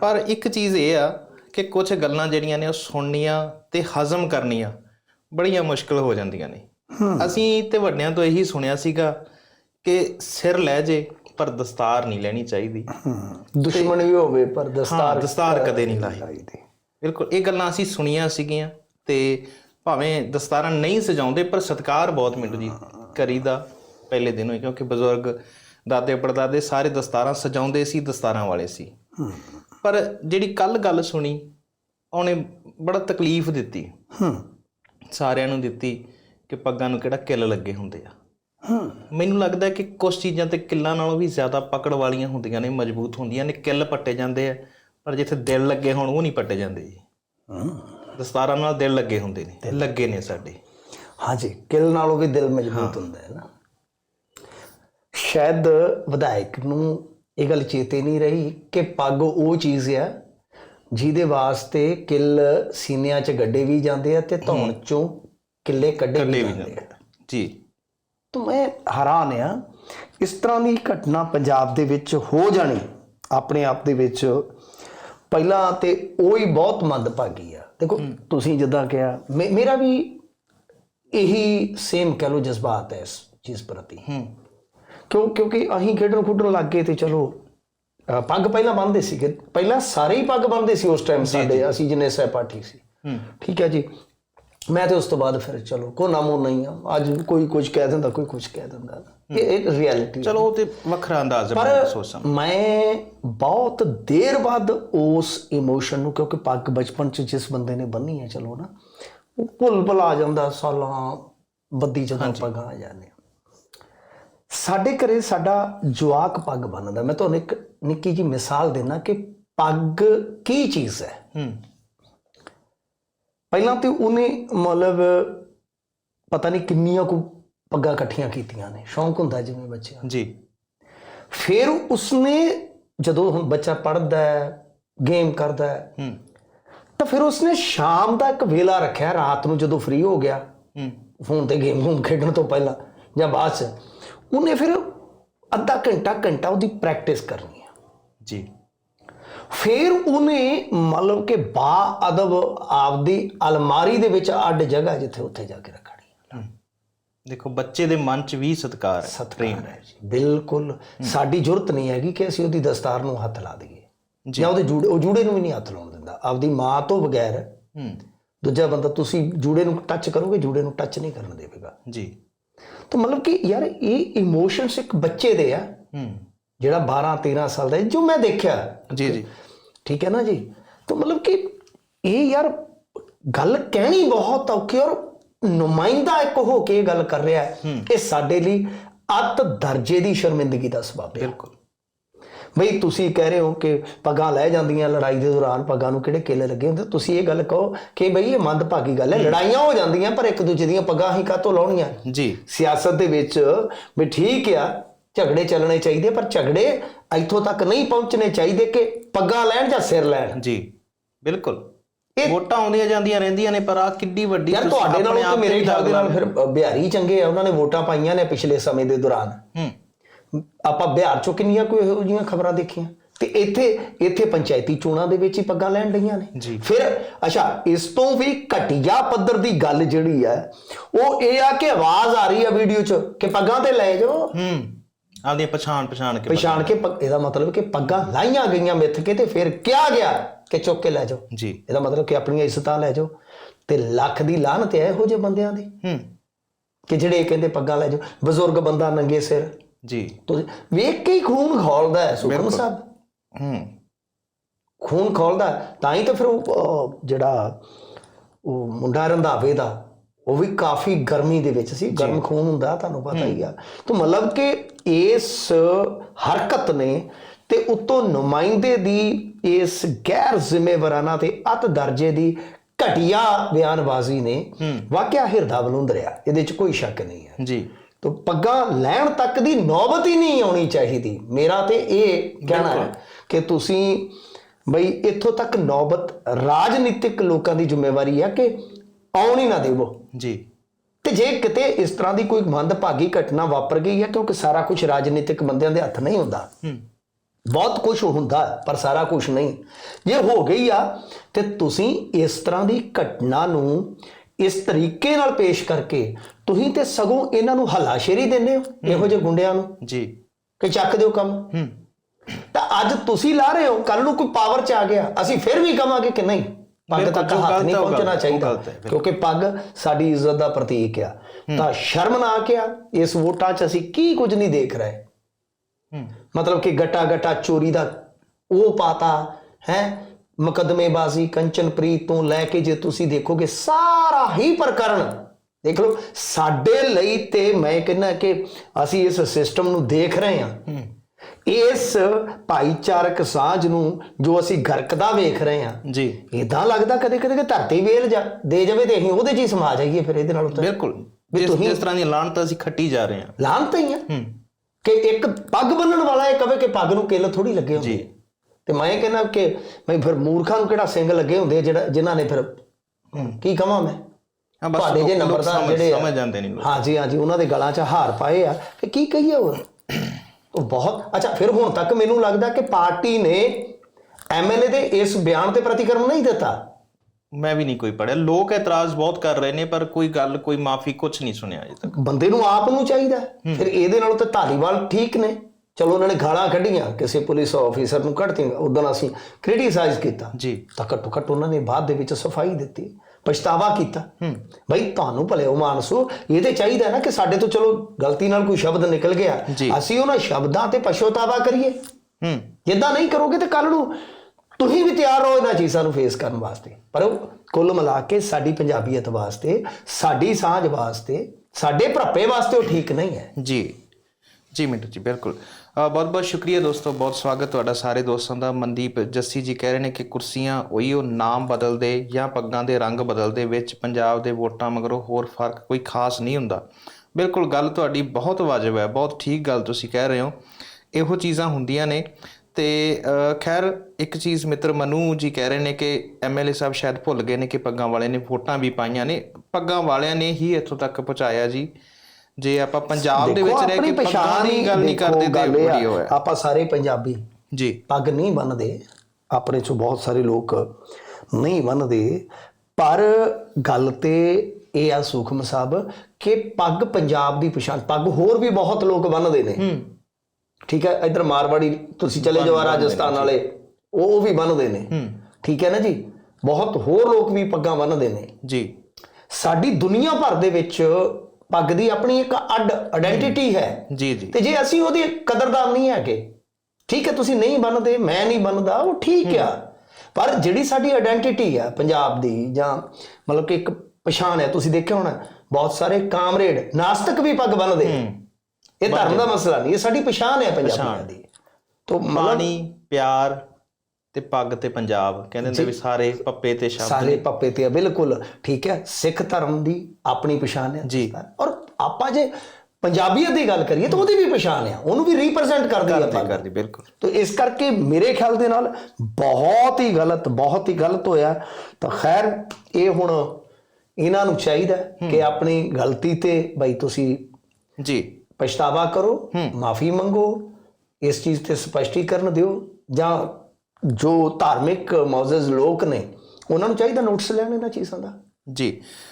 ਪਰ ਇੱਕ ਚੀਜ਼ ਇਹ ਆ ਕਿ ਕੁਝ ਗੱਲਾਂ ਜਿਹੜੀਆਂ ਨੇ ਉਹ ਸੁਣਨੀਆਂ ਤੇ ਹਜ਼ਮ ਕਰਨੀਆਂ ਬੜੀਆਂ ਮੁਸ਼ਕਲ ਹੋ ਜਾਂਦੀਆਂ ਨੇ। ਅਸੀਂ ਤੇ ਵੱਡਿਆਂ ਤੋਂ ਇਹੀ ਸੁਣਿਆ ਸੀਗਾ ਕਿ ਸਿਰ ਲੈ ਜੇ ਪਰ ਦਸਤਾਰ ਨਹੀਂ ਲੈਣੀ ਚਾਹੀਦੀ। ਦੁਸ਼ਮਣ ਵੀ ਹੋਵੇ ਪਰ ਦਸਤਾਰ ਦਸਤਾਰ ਕਦੇ ਨਹੀਂ ਲਾਈ। ਬਿਲਕੁਲ ਇਹ ਗੱਲਾਂ ਅਸੀਂ ਸੁਣੀਆਂ ਸੀਗੀਆਂ ਤੇ ਭਾਵੇਂ ਦਸਤਾਰਾਂ ਨਹੀਂ ਸਜਾਉਂਦੇ ਪਰ ਸਤਿਕਾਰ ਬਹੁਤ ਮਿੰਟੂ ਜੀ ਕਰੀਦਾ ਪਹਿਲੇ ਦਿਨੋਂ ਹੀ ਕਿਉਂਕਿ ਬਜ਼ੁਰਗ ਦਾਦੇ ਪੜਦਾਦੇ ਸਾਰੇ ਦਸਤਾਰਾਂ ਸਜਾਉਂਦੇ ਸੀ ਦਸਤਾਰਾਂ ਵਾਲੇ ਸੀ। ਪਰ ਜਿਹੜੀ ਕੱਲ ਗੱਲ ਸੁਣੀ ਉਹਨੇ ਬੜਾ ਤਕਲੀਫ ਦਿੱਤੀ। ਹੂੰ। ਸਾਰਿਆਂ ਨੂੰ ਦਿੱਤੀ ਕਿ ਪੱਗਾਂ ਨੂੰ ਕਿਹੜਾ ਕਿੱਲ ਲੱਗੇ ਹੁੰਦੇ ਆ। ਹੂੰ। ਮੈਨੂੰ ਲੱਗਦਾ ਕਿ ਕੁਝ ਚੀਜ਼ਾਂ ਤੇ ਕਿੱਲਾਂ ਨਾਲੋਂ ਵੀ ਜ਼ਿਆਦਾ ਪਕੜ ਵਾਲੀਆਂ ਹੁੰਦੀਆਂ ਨੇ ਮਜ਼ਬੂਤ ਹੁੰਦੀਆਂ ਨੇ ਕਿੱਲ ਪੱਟੇ ਜਾਂਦੇ ਆ ਪਰ ਜਿੱਥੇ ਦਿਲ ਲੱਗੇ ਹੋਣ ਉਹ ਨਹੀਂ ਪੱਟੇ ਜਾਂਦੇ ਜੀ। ਦਸਤਾਰਾਂ ਨਾਲ ਦਿਲ ਲੱਗੇ ਹੁੰਦੇ ਨੇ ਲੱਗੇ ਨੇ ਸਾਡੇ। ਹਾਂਜੀ ਕਿਲ ਨਾਲੋਂ ਵੀ ਦਿਲ ਮਜ਼ਬੂਤ ਹੁੰਦਾ ਹੈ ਨਾ। ਸ਼ਾਇਦ ਵਿਧਾਇਕ ਨੂੰ ਇਹ ਗੱਲ ਚੇਤੇ ਨਹੀਂ ਰਹੀ ਕਿ ਪੱਗ ਉਹ ਚੀਜ਼ ਆ ਜਿਹਦੇ ਵਾਸਤੇ ਕਿੱਲ ਸੀਨਿਆਂ 'ਚ ਗੱਡੇ ਵੀ ਜਾਂਦੇ ਆ ਤੇ ਧੌਣ 'ਚੋਂ ਕਿੱਲੇ ਕੱਢੇ ਵੀ ਜਾਂਦੇ ਆ। ਜੀ। ਤਾਂ ਮੈਂ ਹੈਰਾਨ ਆ ਇਸ ਤਰ੍ਹਾਂ ਦੀ ਘਟਨਾ ਪੰਜਾਬ ਦੇ ਵਿੱਚ ਹੋ ਜਾਣੀ ਆਪਣੇ ਆਪ ਦੇ ਵਿੱਚ ਪਹਿਲਾਂ ਤੇ ਉਹ ਹੀ ਬਹੁਤ ਮੰਦਭਾਗੀ ਆ। ਦੇਖੋ ਤੁਸੀਂ ਜਿੱਦਾਂ ਕਿਹਾ ਮੇਰਾ ਵੀ ਇਹੀ ਸੇਮ ਕਹ ਲੋ ਜਜ਼ਬਾਤ ਹੈ ਇਸ ਚੀਜ਼ ਪ੍ਰਤੀ। ਹੂੰ। ਕਿਉਂ ਕਿਉਂਕਿ ਅਸੀਂ ਖੇਡਣ ਖੁੱਡਣ ਲੱਗ ਗਏ ਤੇ ਚਲੋ ਪੱਗ ਪਹਿਲਾਂ ਬੰਨਦੇ ਸੀਗੇ। ਪਹਿਲਾਂ ਸਾਰੇ ਹੀ ਪੱਗ ਬੰਨਦੇ ਸੀ ਉਸ ਟਾਈਮ ਸਾਡੇ ਅਸੀਂ ਜਿੰਨੇ ਸਹਿਪਾਠੀ ਸੀ। ਠੀਕ ਹੈ ਜੀ। ਮੈਂ ਤੇ ਉਸ ਤੋਂ ਬਾਅਦ ਫਿਰ ਚਲੋ ਕੋ ਨਾਮੋ ਨਹੀਂ ਆ ਅੱਜ ਕੋਈ ਕੁਝ ਕਹਿ ਦਿੰਦਾ ਕੋਈ ਕੁਝ ਕਹਿ ਦਿੰਦਾ। ਇਹ ਇੱਕ ਰਿਐਲਿਟੀ ਚਲੋ ਉਹ ਤੇ ਵੱਖਰਾ ਅੰਦਾਜ਼ ਹੈ ਪਰ ਮੈਂ ਸੋਚਾਂ ਮੈਂ ਬਹੁਤ ਦੇਰ ਬਾਅਦ ਉਸ ਇਮੋਸ਼ਨ ਨੂੰ ਕਿਉਂਕਿ ਪੱਗ ਬਚਪਨ ਚ ਜਿਸ ਬੰਦੇ ਨੇ ਬੰਨੀ ਹੈ ਚਲੋ ਨਾ ਉਹ ਭੁੱਲ ਭੁਲਾ ਜਾਂਦਾ ਸਾਲਾਂ ਬੱਦੀ ਜਦੋਂ ਪੱਗਾਂ ਆ ਜਾਂਦੇ ਸਾਡੇ ਘਰੇ ਸਾਡਾ ਜਵਾਕ ਪੱਗ ਬੰਨਦਾ। ਮੈਂ ਤੁਹਾਨੂੰ ਇੱਕ ਨਿੱਕੀ ਜੀ ਮਿਸਾਲ ਦੇਣਾ ਕਿ ਪੱਗ ਕੀ ਚੀਜ਼ ਹੈ? ਹੂੰ। ਪਹਿਲਾਂ ਤੇ ਉਹਨੇ ਮਤਲਬ ਪਤਾ ਨਹੀਂ ਕਿੰਨੀਆਂ ਕੁ ਪੱਗਾਂ ਇਕੱਠੀਆਂ ਕੀਤੀਆਂ ਨੇ। ਸ਼ੌਂਕ ਹੁੰਦਾ ਜਿਵੇਂ ਬੱਚਿਆਂ। ਜੀ। ਫਿਰ ਉਸਨੇ ਜਦੋਂ ਹੁਣ ਬੱਚਾ ਪੜ੍ਹਦਾ ਹੈ ਗੇਮ ਕਰਦਾ ਹੈ ਹੂੰ। ਤਾਂ ਫਿਰ ਉਸਨੇ ਸ਼ਾਮ ਦਾ ਇੱਕ ਵੇਲਾ ਰੱਖਿਆ ਰਾਤ ਨੂੰ ਜਦੋਂ ਫ੍ਰੀ ਹੋ ਗਿਆ। ਹੂੰ। ਫੋਨ ਤੇ ਗੇਮ ਗੂਮ ਖੇਡਣ ਤੋਂ ਪਹਿਲਾਂ ਜਾਂ ਬਾਅਦ ਚ। ਉਹਨੇ ਫਿਰ ਅੱਧਾ ਘੰਟਾ ਘੰਟਾ ਉਹਦੀ ਪ੍ਰੈਕਟਿਸ ਕਰਨੀ ਹੈ। ਜੀ। ਫਿਰ ਉਹਨੇ ਮਤਲਬ ਕਿ ਬਾ ਅਦਬ ਆਪਦੀ ਅਲਮਾਰੀ ਦੇ ਵਿੱਚ ਅੱਡ ਜਗ੍ਹਾ ਜਿੱਥੇ ਉੱਥੇ ਜਾ ਕੇ ਰੱਖਣੀ ਦੇਖੋ ਬੱਚੇ ਦੇ ਮਨ 'ਚ ਵੀ ਸਤਿਕਾਰ ਹੈ ਸਤਿਕਾਰ ਹੈ ਜੀ ਬਿਲਕੁਲ। ਸਾਡੀ ਜ਼ਰੂਰਤ ਨਹੀਂ ਹੈਗੀ ਕਿ ਅਸੀਂ ਉਹਦੀ ਦਸਤਾਰ ਨੂੰ ਹੱਥ ਲਾ ਦਈਏ। ਜਾਂ। ਉਹਦੇ ਜੂੜੇ ਉਹ ਜੂੜੇ ਨੂੰ ਵੀ ਨਹੀਂ ਹੱਥ ਲਾਉਣ ਦਿੰਦਾ। ਆਪਦੀ ਮਾਂ ਤੋਂ ਬਗੈਰ ਹੂੰ। ਦੂਜਾ ਬੰਦਾ ਤੁਸੀਂ ਜੂੜੇ ਨੂੰ ਟੱਚ ਕਰੋਗੇ ਜੂੜੇ ਨੂੰ ਟੱਚ ਨਹੀਂ ਕਰਨ ਦੇਵੇਗਾ। ਜੀ। ਤਾਂ ਮਤਲਬ ਕਿ ਯਾਰ ਇਹ ਇਮੋਸ਼ਨਸ ਇੱਕ ਬੱਚੇ ਦੇ ਆ ਜਿਹੜਾ 12 13 ਸਾਲ ਦਾ ਜੋ ਮੈਂ ਦੇਖਿਆ। ਜੀ ਜੀ। ਠੀਕ ਹੈ ਨਾ ਜੀ? ਤਾਂ ਮਤਲਬ ਕਿ ਇਹ ਯਾਰ ਗੱਲ ਕਹਿਣੀ ਬਹੁਤ ਔਖੀ ਔਰ ਨੁਮਾਇੰਦਾ ਇੱਕ ਹੋ ਕੇ ਇਹ ਗੱਲ ਕਰ ਰਿਹਾ ਹੈ। ਇਹ ਸਾਡੇ ਲਈ ਅਤ ਦਰਜੇ ਦੀ ਸ਼ਰਮਿੰਦਗੀ ਦਾ ਸਬਬ ਹੈ। ਬਿਲਕੁਲ। ਬਈ ਤੁਸੀਂ ਕਹਿ ਰਹੇ ਹੋ ਕਿ ਪੱਗਾਂ ਲੈ ਜਾਂਦੀਆਂ ਲੜਾਈ ਦੇ ਦੌਰਾਨ ਪੱਗਾਂ ਨੂੰ ਕਿਹੜੇ ਕੇਲੇ ਲੱਗੇ ਹੁੰਦੇ? ਤੁਸੀਂ ਇਹ ਗੱਲ ਕਹੋ ਕਿ ਬਈ ਇਹ ਮੰਦਭਾਗੀ ਗੱਲ ਹੈ। ਲੜਾਈਆਂ ਹੋ ਜਾਂਦੀਆਂ ਪਰ ਇੱਕ ਦੂਜੇ ਦੀਆਂ ਪੱਗਾਂ ਹੀ ਕਾਤੋਂ ਲਾਉਣੀਆਂ? ਜੀ। ਸਿਆਸਤ ਦੇ ਵਿੱਚ ਵੀ ਠੀਕ ਆ ਝਗੜੇ ਚੱਲਣੇ ਚਾਹੀਦੇ ਪਰ ਝਗੜੇ ਇੱਥੋਂ ਤੱਕ ਨਹੀਂ ਪਹੁੰਚਣੇ ਚਾਹੀਦੇ ਕਿ ਪੱਗਾਂ ਲੈਣ ਜਾਂ ਸਿਰ ਲੈਣ। ਜੀ ਬਿਲਕੁਲ। ਵੋਟਾਂ ਆਉਂਦੀਆਂ ਜਾਂਦੀਆਂ ਰਹਿੰਦੀਆਂ ਨੇ ਪਰ ਆ ਕਿੱਡੀ ਵੱਡੀ ਯਾਰ ਤੁਹਾਡੇ ਨਾਲ ਤੇ ਮੇਰੇ ਦੇ ਨਾਲ ਫਿਰ ਬਿਹਾਰੀ ਚੰਗੇ ਆ ਉਹਨਾਂ ਨੇ ਵੋਟਾਂ ਪਾਈਆਂ ਨੇ ਪਿਛਲੇ ਸਮੇਂ ਦੇ ਦੌਰਾਨ। ਹੂੰ। ਆਪਾਂ ਬਿਹਾਰ ਚੋਂ ਕਿੰਨੀਆਂ ਕੋਈ ਇਹੋ ਜਿਹੀਆਂ ਖਬਰਾਂ ਦੇਖੀਆਂ? ਤੇ ਇੱਥੇ ਇੱਥੇ ਪੰਚਾਇਤੀ ਚੋਣਾਂ ਦੇ ਵਿੱਚ ਹੀ ਪੱਗਾਂ ਲੈਣ ਡਈਆਂ ਨੇ। ਫਿਰ ਅੱਛਾ ਇਸ ਤੋਂ ਵੀ ਘਟੀਆ ਪੱਧਰ ਦੀ ਗੱਲ ਜਿਹੜੀ ਹੈ ਉਹ ਇਹ ਆ ਕਿ ਆਵਾਜ਼ ਆ ਰਹੀ ਆ ਵੀਡੀਓ 'ਚ ਕਿ ਪੱਗਾਂ ਤੇ ਲੈ ਜਾਓ। ਹੂੰ। ਆਪਦੀਆਂ ਪਛਾਣ ਪਛਾਣ ਕੇ ਪਛਾਣ ਕੇ ਇਹਦਾ ਮਤਲਬ ਕਿ ਪੱਗਾਂ ਲਾਈਆਂ ਗਈਆਂ ਮਿੱਥ ਕੇ ਤੇ ਫਿਰ ਕਿਹਾ ਗਿਆ ਕਿ ਚੁੱਕ ਕੇ ਲੈ ਜਾਓ। ਜੀ। ਇਹਦਾ ਮਤਲਬ ਕਿ ਆਪਣੀਆਂ ਇੱਜ਼ਤਾਂ ਲੈ ਜਾਓ। ਤੇ ਲੱਖ ਦੀ ਲਾਹਨਤ ਹੈ ਇਹੋ ਜਿਹੇ ਬੰਦਿਆਂ ਦੀ ਹੂੰ। ਕਿ ਜਿਹੜੇ ਕਹਿੰਦੇ ਪੱਗਾਂ ਲੈ ਜਾਓ। ਬਜ਼ੁਰਗ ਬੰਦਾ ਨੰਗੇ ਸਿਰ। ਜੀ। ਤੁਸੀਂ ਵੇਖ ਕੇ ਹੀ ਖੂਨ ਖੋਲਦਾ ਹੈ ਸੁਖਮ। ਸਾਹਿਬ। ਹੂੰ। ਖੂਨ ਖੋਲਦਾ। ਤਾਂ ਹੀ ਤਾਂ ਫਿਰ ਉਹ ਜਿਹੜਾ ਉਹ ਮੁੰਡਾ ਰੰਧਾਵੇ ਦਾ ਉਹ ਵੀ ਕਾਫੀ ਗਰਮੀ ਦੇ ਵਿੱਚ ਸੀ। ਗਰਮ ਖੂਨ ਹੁੰਦਾ ਤੁਹਾਨੂੰ ਪਤਾ ਹੀ ਆ। ਤਾਂ ਮਤਲਬ ਕਿ ਇਸ ਹਰਕਤ ਨੇ ਤੇ ਉਤੋਂ ਨੁਮਾਇੰਦੇ ਦੀ ਇਸ ਗੈਰ ਜ਼ਿੰਮੇਵਾਰਾਨਾ ਤੇ ਅਤ ਦਰਜੇ ਦੀ ਘਟੀਆ ਬਿਆਨਬਾਜ਼ੀ ਨੇ ਵਾਕਿਆ ਹਿਰਦਾ ਬਲੁੰਦਰਿਆ ਇਹਦੇ 'ਚ ਕੋਈ ਸ਼ੱਕ ਨਹੀਂ ਹੈ। ਜੀ। ਤੋ ਪੱਗਾਂ ਲੈਣ ਤੱਕ ਦੀ ਨੌਬਤ ਹੀ ਨਹੀਂ ਆਉਣੀ ਚਾਹੀਦੀ। ਮੇਰਾ ਤੇ ਇਹ ਕਹਿਣਾ ਹੈ ਕਿ ਤੁਸੀਂ ਬਈ ਇੱਥੋਂ ਤੱਕ ਨੌਬਤ ਰਾਜਨੀਤਿਕ ਲੋਕਾਂ ਦੀ ਜ਼ਿੰਮੇਵਾਰੀ ਹੈ ਕਿ ਆਉਣ ਹੀ ਨਾ ਦੇਵੋ। ਜੀ। ਤੇ ਜੇ ਕਿਤੇ ਇਸ ਤਰ੍ਹਾਂ ਦੀ ਕੋਈ ਮੰਦਭਾਗੀ ਘਟਨਾ ਵਾਪਰ ਗਈ ਹੈ ਕਿਉਂਕਿ ਸਾਰਾ ਕੁਝ ਰਾਜਨੀਤਿਕ ਬੰਦਿਆਂ ਦੇ ਹੱਥ ਨਹੀਂ ਹੁੰਦਾ। ਬਹੁਤ ਕੁਝ ਹੁੰਦਾ ਪਰ ਸਾਰਾ ਕੁਝ ਨਹੀਂ। ਜੇ ਹੋ ਗਈ ਆ ਤੇ ਤੁਸੀਂ ਇਸ ਤਰ੍ਹਾਂ ਦੀ ਘਟਨਾ ਨੂੰ ਇਸ ਤਰੀਕੇ ਨਾਲ ਪੇਸ਼ ਕਰਕੇ ਤੁਸੀਂ ਤੇ ਸਗੋਂ ਇਹਨਾਂ ਨੂੰ ਹੱਲਾਸ਼ੇਰੀ ਦਿੰਦੇ ਹੋ ਇਹੋ ਜਿਹੇ ਗੁੰਡਿਆਂ ਨੂੰ? ਜੀ। ਕਿ ਚੱਕ ਦਿਓ ਕੰਮ? ਹੂੰ। ਤਾਂ ਅੱਜ ਤੁਸੀਂ ਲਾ ਰਹੇ ਹੋ ਕੱਲ ਨੂੰ ਕੋਈ ਪਾਵਰ ਚ ਆ ਗਿਆ ਅਸੀਂ ਫਿਰ ਵੀ ਕਵਾਂਗੇ ਕਿ ਨਹੀਂ ਪੱਗ ਤੱਕ ਹੱਥ ਨਹੀਂ ਪਹੁੰਚਣਾ ਚਾਹੀਦਾ। ਕਿਉਂਕਿ ਪੱਗ ਸਾਡੀ ਇੱਜ਼ਤ ਦਾ ਪ੍ਰਤੀਕ ਆ। ਤਾਂ ਸ਼ਰਮਨਾਕ ਆ ਇਸ ਵੋਟਾਂ 'ਚ ਅਸੀਂ ਕੀ ਕੁਝ ਨਹੀਂ ਦੇਖ ਰਹੇ। ਮਤਲਬ ਕਿ ਗੱਟਾ ਗੱਟਾ ਚੋਰੀ ਦਾ ਉਹ ਪਾਤਾ ਹੈ? ਮੁਕਦਮੇਬਾਜ਼ੀ ਕੰਚਨਪ੍ਰੀਤ ਤੋਂ ਲੈ ਕੇ ਜੇ ਤੁਸੀਂ ਦੇਖੋਗੇ ਸਾਰਾ ਹੀ ਪ੍ਰਕਰਨ ਦੇਖ ਲਓ ਸਾਡੇ ਲਈ ਤੇ ਮੈਂ ਕਹਿੰਦਾ ਕਿ ਅਸੀਂ ਇਸ ਸਿਸਟਮ ਨੂੰ ਦੇਖ ਰਹੇ ਹਾਂ। ਇਸ ਭਾਈਚਾਰਕ ਸਾਂਝ ਨੂੰ ਜੋ ਅਸੀਂ ਗਰਕਦਾ ਵੇਖ ਰਹੇ ਹਾਂ ਜੀ। ਇਦਾਂ ਲੱਗਦਾ ਕਦੇ ਕਦੇ ਕਿ ਧਰਤੀ ਵੇਲ ਜਾ ਦੇ ਜਾਵੇ ਤੇ ਅਸੀਂ ਉਹਦੇ 'ਚ ਹੀ ਸਮਾ ਜਾਈਏ ਫਿਰ ਇਹਦੇ ਨਾਲ ਉੱਤੇ ਬਿਲਕੁਲ। ਵੀ ਜਿਸ ਤੁਸੀਂ- ਜਿਸ ਤਰ੍ਹਾਂ ਦੀ ਲਾਹਨਤ ਅਸੀਂ ਖੱਟੀ ਜਾ ਰਹੇ ਹਾਂ। ਲਾਂਤ ਹੀ ਆ। ਹੂੰ। ਕਿ ਇੱਕ ਪੱਗ ਬੰਨਣ ਵਾਲਾ ਇਹ ਕਵੇ ਕਿ ਪੱਗ ਨੂੰ ਕਿੱਲ ਥੋੜੀ ਲੱਗੇ ਹੁੰਦੇ। ਜੀ। ਤੇ ਮੈਂ ਕਹਿੰਦਾ ਕਿ ਮੈਂ ਫਿਰ ਮੂਰਖਾਂ ਨੂੰ ਕਿਹੜਾ ਸਿੰਘ ਲੱਗੇ ਹੁੰਦੇ ਜਿਹੜਾ ਜਿਨ੍ਹਾਂ ਨੇ ਫਿਰ ਕੀ ਕਹਾਂ ਮੈਂ? ਹਾਂ ਬਸ ਤੁਹਾਡੇ ਜੇ ਲੋਕ- ਲੋਕ ਨੰਬਰਦਾਰ ਸਮਝ- ਜਿਹੜੇ ਆ- ਸਮਝ ਜਾਂਦੇ ਨਹੀਂ ਲੋਕ। ਹਾਂਜੀ ਹਾਂਜੀ ਉਹਨਾਂ ਦੇ ਗਲਾਂ 'ਚ ਹਾਰ ਪਾਏ ਆ। ਕਿ ਕੀ ਕਹੀਏ ਹੋਰ? ਉਹ ਬਹੁਤ ਅੱਛਾ ਫਿਰ ਹੁਣ ਤੱਕ ਮੈਨੂੰ ਲੱਗਦਾ ਕਿ ਪਾਰਟੀ ਨੇ ਐਮਐਲਏ ਦੇ ਇਸ ਬਿਆਨ ਤੇ ਪ੍ਰਤੀਕਰਮ ਨਹੀਂ ਦਿੱਤਾ। ਮੈਂ ਵੀ ਨਹੀਂ ਕੋਈ ਪੜਿਆ ਲੋਕ ਇਤਰਾਜ਼ ਬਹੁਤ ਕਰ ਰਹੇ ਨੇ ਪਰ ਕੋਈ ਗੱਲ ਕੋਈ ਮਾਫੀ ਕੁਝ ਨਹੀਂ ਸੁਣਿਆ ਅਜੇ ਤੱਕ। ਬੰਦੇ ਨੂੰ ਆਪ ਨੂੰ ਚਾਹੀਦਾ। ਹੈ। ਫਿਰ ਇਹਦੇ ਨਾਲੋਂ ਤਾਂ ਧਾਲੀਵਾਲ ਠੀਕ ਨੇ। ਚਲੋ ਉਹਨਾਂ ਨੇ ਗਾਲਾਂ ਕੱਢੀਆਂ ਕਿਸੇ ਪੁਲਿਸ ਆਫੀਸਰ ਨੂੰ ਕੱਢਤੀਆਂ। ਉਦੋਂ ਅਸੀਂ ਕ੍ਰਿਟਿਸਾਈਜ਼ ਕੀਤਾ। ਜੀ। ਤਾਂ ਘੱਟੋ ਘੱਟ ਉਹਨਾਂ ਨੇ ਬਾਅਦ ਦੇ ਵਿੱਚ ਸਫ਼ਾਈ ਦਿੱਤੀ। ਪਛਤਾਵਾ ਕੀਤਾ। ਹੂੰ। ਬਈ ਤੁਹਾਨੂੰ ਭਲੇ ਉਹ ਮਾਨਸੋ ਇਹ ਤੇ ਚਾਹੀਦਾ ਨਾ ਕਿ ਸਾਡੇ ਤੋਂ ਚਲੋ ਗਲਤੀ ਨਾਲ ਕੋਈ ਸ਼ਬਦ ਨਿਕਲ ਗਿਆ। ਅਸੀਂ ਉਹਨਾਂ ਸ਼ਬਦਾਂ ਤੇ ਪਛਤਾਵਾ ਕਰੀਏ। ਹੂੰ। ਜਿੱਦਾਂ ਨਹੀਂ ਕਰੋਗੇ ਤੇ ਕੱਲ ਨੂੰ ਤੁਸੀਂ ਵੀ ਤਿਆਰ ਹੋ ਇਹਨਾਂ ਚੀਜ਼ਾਂ ਨੂੰ ਫੇਸ ਕਰਨ ਵਾਸਤੇ। ਪਰ ਉਹ ਕੁੱਲ ਮਿਲਾ ਕੇ ਸਾਡੀ ਪੰਜਾਬੀਅਤ ਵਾਸਤੇ ਸਾਡੀ ਸਾਂਝ ਵਾਸਤੇ ਸਾਡੇ ਭਰਪੇ ਵਾਸਤੇ ਉਹ ਠੀਕ ਨਹੀਂ ਹੈ। ਜੀ। ਜੀ ਮਿੰਟੂ ਜੀ, ਬਿਲਕੁਲ। ਬਹੁਤ ਬਹੁਤ ਸ਼ੁਕਰੀਆ ਦੋਸਤੋ, ਬਹੁਤ ਸਵਾਗਤ ਤੁਹਾਡਾ ਸਾਰੇ ਦੋਸਤਾਂ ਦਾ। ਮਨਦੀਪ ਜੱਸੀ ਜੀ ਕਹਿ ਰਹੇ ਨੇ ਕਿ ਕੁਰਸੀਆਂ ਉਹੀ ਉਹ ਨਾਮ ਬਦਲਦੇ ਜਾਂ ਪੱਗਾਂ ਦੇ ਰੰਗ ਬਦਲਦੇ ਵਿੱਚ ਪੰਜਾਬ ਦੇ ਵੋਟਾਂ ਮਗਰੋਂ ਹੋਰ ਫ਼ਰਕ ਕੋਈ ਖਾਸ ਨਹੀਂ ਹੁੰਦਾ। ਬਿਲਕੁਲ, ਗੱਲ ਤੁਹਾਡੀ ਬਹੁਤ ਵਾਜਬ ਹੈ, ਬਹੁਤ ਠੀਕ ਗੱਲ ਤੁਸੀਂ ਕਹਿ ਰਹੇ ਹੋ। ਇਹੋ ਚੀਜ਼ਾਂ ਹੁੰਦੀਆਂ ਨੇ ਤੇ ਖੈਰ ਇੱਕ ਚੀਜ਼ ਮਿੱਤਰ ਮਨੂ ਜੀ ਕਹਿ ਰਹੇ ਨੇ ਕਿ ਐਮਐਲਏ ਸਾਹਿਬ ਸ਼ਾਇਦ ਭੁੱਲ ਗਏ ਨੇ ਕਿ ਪੱਗਾਂ ਵਾਲੇ ਨੇ ਵੋਟਾਂ ਵੀ ਪਾਈਆਂ ਨੇ। ਪੱਗਾਂ ਵਾਲਿਆਂ ਨੇ ਹੀ ਇੱਥੋਂ ਤੱਕ ਪਹੁੰਚਾਇਆ ਜੀ। ਜੇ ਆਪਾਂ ਪੰਜਾਬ ਦੇ ਵਿੱਚ ਰਹਿ ਕੇ ਪੱਗਾਂ ਦੀ ਗੱਲ ਨਹੀਂ ਕਰਦੇ ਤੇ ਬੜੀ ਹੋਇਆ। ਆਪਾਂ ਸਾਰੇ ਪੰਜਾਬੀ ਜੀ। ਪੱਗ ਨਹੀਂ ਬੰਨਦੇ ਆਪਣੇ ਚੋਂ ਬਹੁਤ ਸਾਰੇ ਲੋਕ ਨਹੀਂ ਬੰਨਦੇ ਪਰ ਗੱਲ ਤੇ ਇਹ ਆ ਸੁਖਮ ਸਾਹਿਬ ਕਿ ਪੱਗ ਪੰਜਾਬ ਦੀ ਪਛਾਣ ਪੱਗ ਹੋਰ ਵੀ ਬਹੁਤ ਲੋਕ ਬੰਨਦੇ ਨੇ। ਹੂੰ। ਠੀਕ ਹੈ ਇਧਰ ਮਾਰਵਾੜੀ ਤੁਸੀਂ ਚਲੇ ਜਾਓ ਰਾਜਸਥਾਨ ਵਾਲੇ ਉਹ ਵੀ ਬੰਨਦੇ ਨੇ। ਹੂੰ। ਠੀਕ ਹੈ ਨਾ ਜੀ? ਬਹੁਤ ਹੋਰ ਲੋਕ ਵੀ ਪੱਗਾਂ ਬੰਨਦੇ ਨੇ। ਜੀ। ਸਾਡੀ ਦੁਨੀਆ ਭਰ ਦੇ ਵਿੱਚ ਪੱਗ ਦੀ ਆਪਣੀ ਇੱਕ ਅੱਡ ਆਇਡੈਂਟੀਟੀ ਹੈ। ਜੀ ਜੀ। ਤੇ ਜੇ ਅਸੀਂ ਉਹਦੀ ਕਦਰਦਾਰ ਨਹੀਂ ਹੈਗੇ ਠੀਕ ਹੈ ਤੁਸੀਂ ਨਹੀਂ ਬੰਨਦੇ ਮੈਂ ਨਹੀਂ ਬੰਨਦਾ ਉਹ ਠੀਕ ਆ। ਪਰ ਜਿਹੜੀ ਸਾਡੀ ਆਇਡੈਂਟੀਟੀ ਆ ਪੰਜਾਬ ਦੀ ਜਾਂ ਮਤਲਬ ਕਿ ਇੱਕ ਪਛਾਣ ਹੈ ਤੁਸੀਂ ਦੇਖਿਆ ਹੋਣਾ ਬਹੁਤ ਸਾਰੇ ਕਾਮਰੇਡ ਨਾਸਤਕ ਵੀ ਪੱਗ ਬੰਨਦੇ। ਇਹ ਧਰਮ ਦਾ ਮਸਲਾ ਨਹੀਂ ਇਹ ਸਾਡੀ ਪਛਾਣ ਹੈ ਪੰਜਾਬੀਆਂ ਦੀ। ਤੋਂ ਪਾਣੀ ਪਿਆਰ ਤੇ ਪੱਗ ਤੇ ਪੰਜਾਬ। ਕਹਿੰਦੇ ਹੁੰਦੇ ਵੀ ਸਾਰੇ ਪੱਪੇ ਤੇ ਸ਼ਬਦ ਸਾਰੇ ਪੱਪੇ ਤੇ ਆ ਬਿਲਕੁਲ ਠੀਕ ਹੈ। ਸਿੱਖ ਧਰਮ ਦੀ ਆਪਣੀ ਪਛਾਣ ਹੈ। ਜੀ। ਔਰ ਆਪਾਂ ਜੇ ਪੰਜਾਬੀਅਤ ਦੀ ਗੱਲ ਕਰੀਏ ਤਾਂ ਉਹਦੀ ਵੀ ਪਛਾਣ ਹੈ। ਉਹਨੂੰ ਵੀ ਰੀਪਰੈਜ਼ੈਂਟ ਕਰਦੀ ਕਰਦੀ ਬਿਲਕੁਲ। ਤੋ ਇਸ ਕਰਕੇ ਮੇਰੇ ਖਿਆਲ ਦੇ ਨਾਲ ਬਹੁਤ ਹੀ ਗਲਤ ਬਹੁਤ ਹੀ ਗਲਤ ਹੋਇਆ। ਤਾਂ ਖੈਰ ਇਹ ਹੁਣ ਇਹਨਾਂ ਨੂੰ ਚਾਹੀਦਾ ਕਿ ਆਪਣੀ ਗਲਤੀ ਤੇ ਬਈ ਤੁਸੀਂ ਜੀ। ਪਛਤਾਵਾ ਕਰੋ ਮਾਫੀ ਮੰਗੋ ਇਸ ਚੀਜ਼ ਤੇ ਸਪਸ਼ਟੀਕਰਨ ਦਿਓ ਜਾਂ ਜੋ ਧਾਰਮਿਕ ਮੌਜਜ਼ ਲੋਕ ਨੇ ਉਹਨਾਂ ਨੂੰ ਚਾਹੀਦਾ ਨੋਟਿਸ ਲੈਣ ਇਹਨਾਂ ਚੀਜ਼ਾਂ ਦਾ। ਜੀ।